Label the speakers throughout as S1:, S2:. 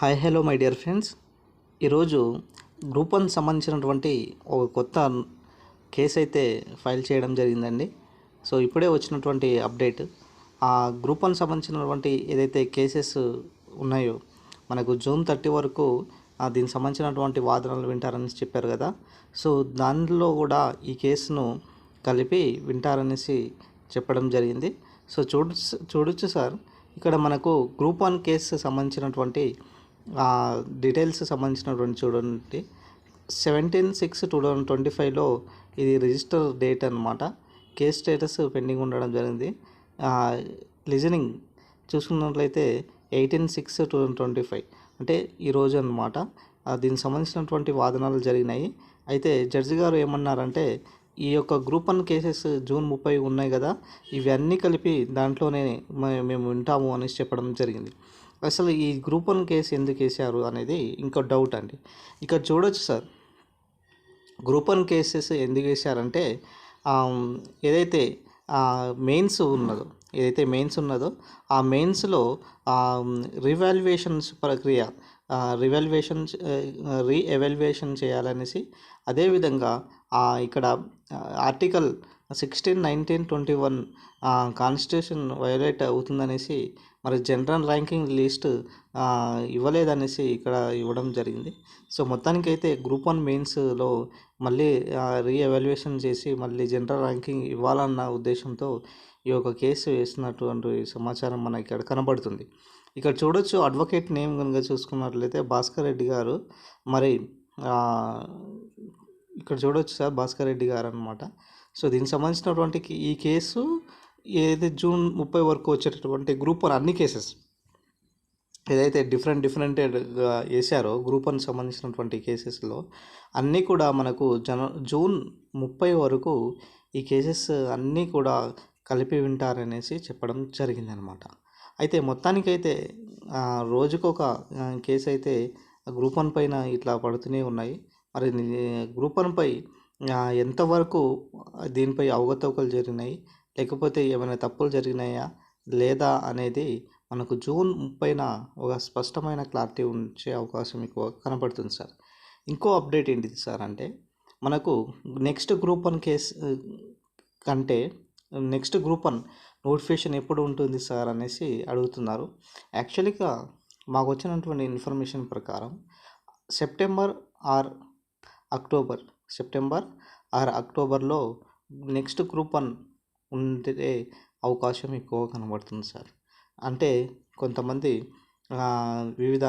S1: Hi hello my dear friends ఈరోజు group one సంబంధించినటువంటి ఒక కొత్త కేసు అయితే ఫైల్ చేయడం జరిగిందండి. సో ఇప్పుడే వచ్చినటువంటి అప్డేట్. ఆ గ్రూప్ వన్ సంబంధించినటువంటి ఏదైతే కేసెస్ ఉన్నాయో మనకు జూన్ థర్టీ వరకు దీనికి సంబంధించినటువంటి వాదనలు వింటారని చెప్పారు కదా. సో దానిలో కూడా ఈ కేసును కలిపి వింటారనేసి చెప్పడం జరిగింది. సో చూడ చూడొచ్చు సార్. ఇక్కడ మనకు గ్రూప్ వన్ కేసు సంబంధించినటువంటి డీటెయిల్స్ సంబంధించినటువంటి చూడండి. Seventeen six two thousand twenty ఫైవ్లో ఇది రిజిస్టర్ డేట్ అనమాట కేస్ స్టేటస్ పెండింగ్ ఉండడం జరిగింది. లిజనింగ్ చూసుకున్నట్లయితే eighteen six two thousand twenty five అంటే ఈరోజు అనమాట దీనికి సంబంధించినటువంటి వాదనలు జరిగినాయి. అయితే జడ్జి గారు ఏమన్నారంటే ఈ యొక్క గ్రూప్ వన్ కేసెస్ జూన్ ముప్పై ఉన్నాయి కదా ఇవన్నీ కలిపి దాంట్లోనే మే- మేము వింటాము అనేసి చెప్పడం జరిగింది. అసలు ఈ గ్రూప్ వన్ కేసు ఎందుకు వేసారు అనేది ఇంకో డౌట్ అండి. ఇక్కడ చూడొచ్చు సార్. గ్రూప్ వన్ కేసెస్ ఎందుకు వేశారంటే ఏదైతే మెయిన్స్ ఉన్నదో ఏదైతే మెయిన్స్ ఉన్నదో ఆ మెయిన్స్లో రివాల్యుయేషన్స్ ప్రక్రియ రివాల్యుయేషన్ రీఎవాల్యుయేషన్ చేయాలనేసి అదేవిధంగా ఇక్కడ article sixteen nineteen twenty one constitution violate అవుతుందనేసి మరి జనరల్ ర్యాంకింగ్ లిస్ట్ ఇవ్వలేదనేసి ఇక్కడ ఇవ్వడం జరిగింది. సో మొత్తానికైతే గ్రూప్ వన్ మెయిన్స్లో మళ్ళీ రీఎవాల్యుయేషన్ చేసి మళ్ళీ జనరల్ ర్యాంకింగ్ ఇవ్వాలన్న ఉద్దేశంతో ఈ యొక్క కేసు వేస్తున్నటువంటి సమాచారం మనకి ఇక్కడ కనబడుతుంది. ఇక్కడ చూడొచ్చు అడ్వకేట్ నేమ్ కనుక చూసుకున్నట్లయితే భాస్కర్ రెడ్డి గారు. మరి ఇక్కడ చూడొచ్చు సార్ భాస్కర్ రెడ్డి గారు అనమాట సో దీనికి సంబంధించినటువంటి ఈ కేసు ఏదైతే జూన్ ముప్పై వరకు వచ్చేటటువంటి గ్రూప్ వన్ అన్ని కేసెస్ ఏదైతే డిఫరెంట్ డిఫరెంట్గా వేసారో గ్రూప్ వన్ సంబంధించినటువంటి కేసెస్లో అన్నీ కూడా మనకు జన జూన్ ముప్పై వరకు ఈ కేసెస్ అన్నీ కూడా కలిపి వింటారనేసి చెప్పడం జరిగిందనమాట. అయితే మొత్తానికైతే ఆ, రోజుకొక కేసు అయితే గ్రూప్ వన్ పైన ఇట్లా పడుతూనే ఉన్నాయి. మరి గ్రూప్ వన్ పై ఎంతవరకు దీనిపై అవగతవకలు జరిగినాయి? లేకపోతే ఏమైనా తప్పులు జరిగినాయా? లేదా అనేది మనకు జూన్ ముప్పైన ఒక స్పష్టమైన క్లారిటీ ఉంచే అవకాశం ఎక్కువ కనబడుతుంది సార్. ఇంకో అప్డేట్ ఏంటిది సార్ అంటే మనకు నెక్స్ట్ గ్రూప్ వన్ కేస్ కంటే నెక్స్ట్ గ్రూప్ వన్ నోటిఫికేషన్ ఎప్పుడు ఉంటుంది సార్ అనేసి అడుగుతున్నారు. యాక్చువల్గా మాకు వచ్చినటువంటి ఇన్ఫర్మేషన్ ప్రకారం September or October September or అక్టోబర్లో నెక్స్ట్ గ్రూప్ వన్ ఉండే అవకాశం ఎక్కువ కనబడుతుంది సార్. అంటే కొంతమంది వివిధ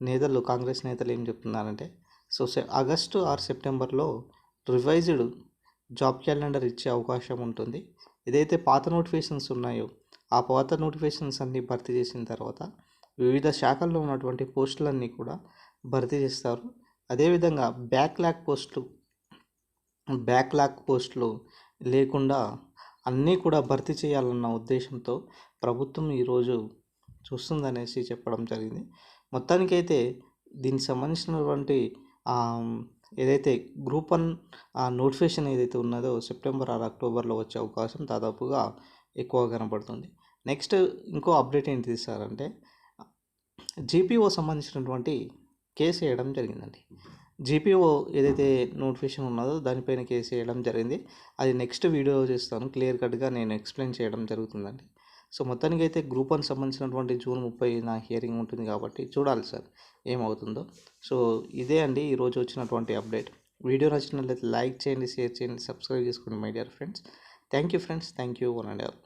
S1: నేతలు కాంగ్రెస్ నేతలు ఏం చెప్తున్నారంటే సో ఆగస్టు ఆర్ సెప్టెంబర్లో రివైజ్డ్ జాబ్ క్యాలెండర్ ఇచ్చే అవకాశం ఉంటుంది. ఏదైతే పాత నోటిఫికేషన్స్ ఉన్నాయో ఆ పాత నోటిఫికేషన్స్ అన్నీ భర్తీ చేసిన తర్వాత వివిధ శాఖల్లో ఉన్నటువంటి పోస్టులన్నీ కూడా భర్తీ చేస్తారు. అదేవిధంగా బ్యాక్లాగ్ పోస్టులు బ్యాక్లాగ్ పోస్టులు లేకుండా అన్నీ కూడా భర్తీ చేయాలన్న ఉద్దేశంతో ప్రభుత్వం ఈరోజు చూస్తుందనేసి చెప్పడం జరిగింది. మొత్తానికైతే దీనికి సంబంధించినటువంటి ఏదైతే గ్రూప్ వన్ నోటిఫికేషన్ ఏదైతే ఉన్నదో సెప్టెంబర్ ఆర్ అక్టోబర్లో వచ్చే అవకాశం దాదాపుగా ఎక్కువ కనబడుతుంది. నెక్స్ట్ ఇంకో అప్డేట్ ఏంటి సార్ అంటే జీపీఓ సంబంధించినటువంటి కేసు వేయడం జరిగిందండి. జీపీఓ ఏదైతే నోటిఫికేషన్ ఉన్నదో దానిపైన కేసు వేయడం జరిగింది. అది నెక్స్ట్ వీడియో చేస్తాను. క్లియర్ కట్గా నేను ఎక్స్ప్లెయిన్ చేయడం జరుగుతుందండి. సో మొత్తానికి అయితే గ్రూప్ వన్ సంబంధించినటువంటి జూన్ ముప్పై నా హియరింగ్ ఉంటుంది కాబట్టి చూడాలి సార్ ఏమవుతుందో. సో ఇదే అండి ఈరోజు వచ్చినటువంటి అప్డేట్. వీడియో నచ్చినట్లయితే లైక్ చేయండి షేర్ చేయండి సబ్స్క్రైబ్ చేసుకోండి my dear friends. Thank you friends. Thank you one and all.